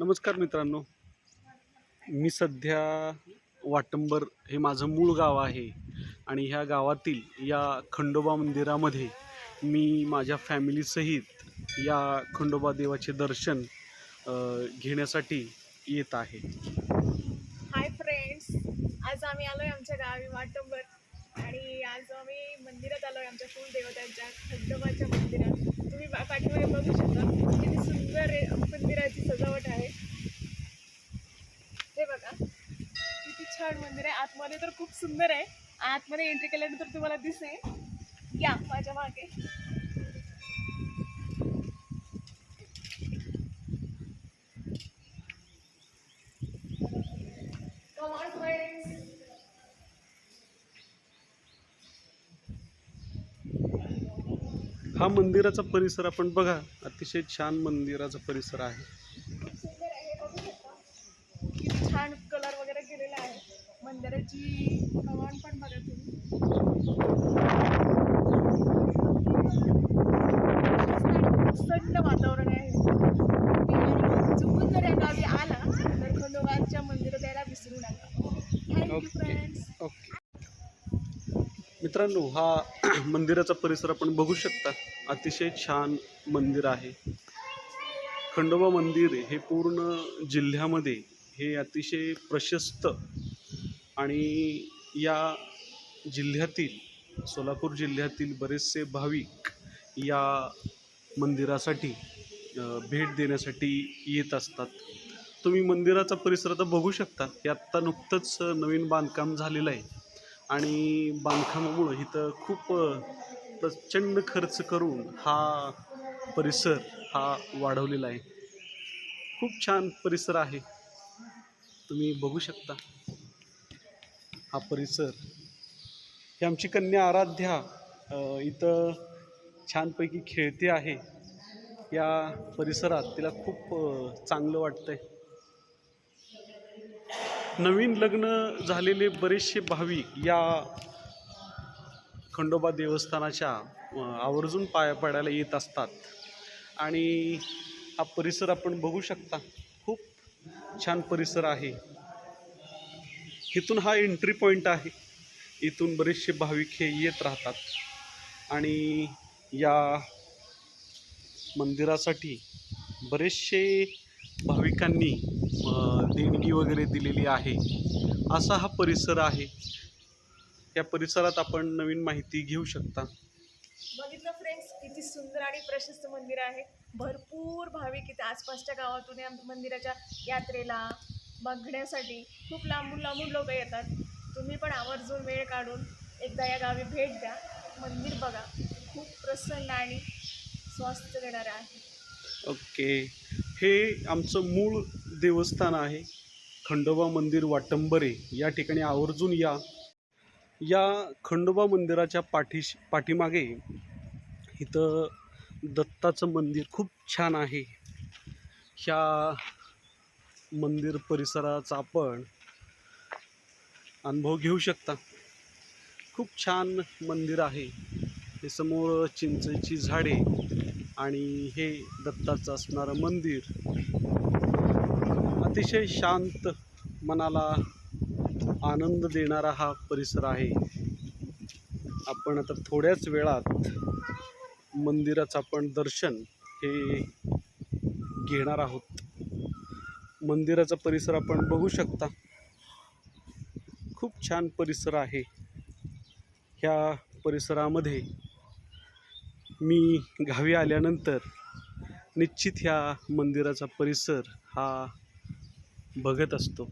नमस्कार मित्रांनो. मी सध्या वाटंबर हे माझं मूळ गाव आहे आणि ह्या गावातील या खंडोबा मंदिरामध्ये मी माझ्या फॅमिलीसहित या खंडोबा देवाचे दर्शन घेण्यासाठी येत आहे. हाय फ्रेंड्स आज आम्ही आलो आहे आमच्या गावी वाटंबर आणि आज आम्ही मंदिरात आलो आहे आमच्या कुलदेवतांच्या खंडोबाच्या मंदिरात. तुम्ही पाठीमध्ये बघू शकता. किती सुंदर आहे मंदिराची सजावट आहे हे बघा किती छान मंदिर आहे आतमध्ये तर खूप सुंदर आहे. आतमध्ये एंट्री केल्यानंतर तुम्हाला दिसेल. या माझ्या मागे. हा मंदिराचा परिसर आपण बघा. अतिशय छान मंदिराचा परिसर आहे खूप सुंदर आहे बघू शकता किती छान कलर वगैरे केलेला मंदिराची कमान पण बघा तुम्ही. थंड वातावरण आहे. चुकून जर या गावी आला तर खंडोबाच्या मंदिरात यायला विसरू नका. थँक्यू फ्रेंड्स ओके मित्रांनो हा मंदिराचा परिसर आपण बघू शकता. अतिशय छान मंदिर आहे. खंडोबा मंदिर हे पूर्ण जिल्ह्यामध्ये हे अतिशय प्रशस्त आणि या जिल्ह्यातील सोलापूर जिल्ह्यातील बरेचसे भाविक या मंदिरासाठी भेट देण्यासाठी येत असतात. तुम्ही मंदिराचा परिसर आता बघू शकता हे आत्ता नुकतंच नवीन बांधकाम झालेलं आहे. आणि बांधकामामुळं इथं खूप प्रचंड खर्च करून हा परिसर हा वाढवलेला आहे. खूप छान परिसर आहे. तुम्ही बघू शकता. हा परिसर. ही आमची कन्या आराध्या इथं छानपैकी खेळते आहे. या परिसरात तिला खूप चांगलं वाटतंय. नवीन लग्न झालेले बरेचसे भाविक या खंडोबा देवस्थानाच्या आवर्जून पाया पडायला येत असतात. आणि हा परिसर आपण बघू शकता. खूप छान परिसर आहे. इथून हा एंट्री पॉईंट आहे. इथून बरेचसे भाविक हे येत राहतात. आणि या मंदिरासाठी बरेचसे भाविकांनी देणगी वगैरे दिलेली आहे. असा हा परिसर आहे. या परिसरात आपण नवीन माहिती घेऊ शकता. बघितलं फ्रेंड्स किती सुंदर आणि प्रशस्त मंदिर आहे. भरपूर भाविक इथे आसपासच्या गावातून या मंदिराच्या यात्रेला बघण्यासाठी खूप लांबून लांबून लोक येतात. तुम्ही पण आवर्जून वेळ काढून एकदा या गावी भेट द्या. मंदिर बघा. खूप प्रसन्न आणि स्वास्थ्य देणारं आहे. ओके. हे आमचं मूळ देवस्थान आहे. खंडोबा मंदिर वाटंबरे. या ठिकाणी आवर्जून या. या खंडोबा मंदिराच्या पाठीश पाठीमागे इथं दत्ताचं मंदिर खूप छान आहे. ह्या मंदिर परिसराचा आपण अनुभव घेऊ शकता. खूप छान मंदिर आहे. हे समोर चिंचेची झाडे आणि हे दत्ताचं असणारं मंदिर. अतिशय शांत मनाला आनंद देणारा हा परिसर आहे. आपण आता थोड्याच वेळात मंदिराचं आपण दर्शन हे घेणार आहोत. मंदिराचा परिसर आपण बघू शकता. खूप छान परिसर आहे. ह्या परिसरामध्ये मी गावी आल्यानंतर निश्चित ह्या मंदिराचा परिसर हा बघत असतो.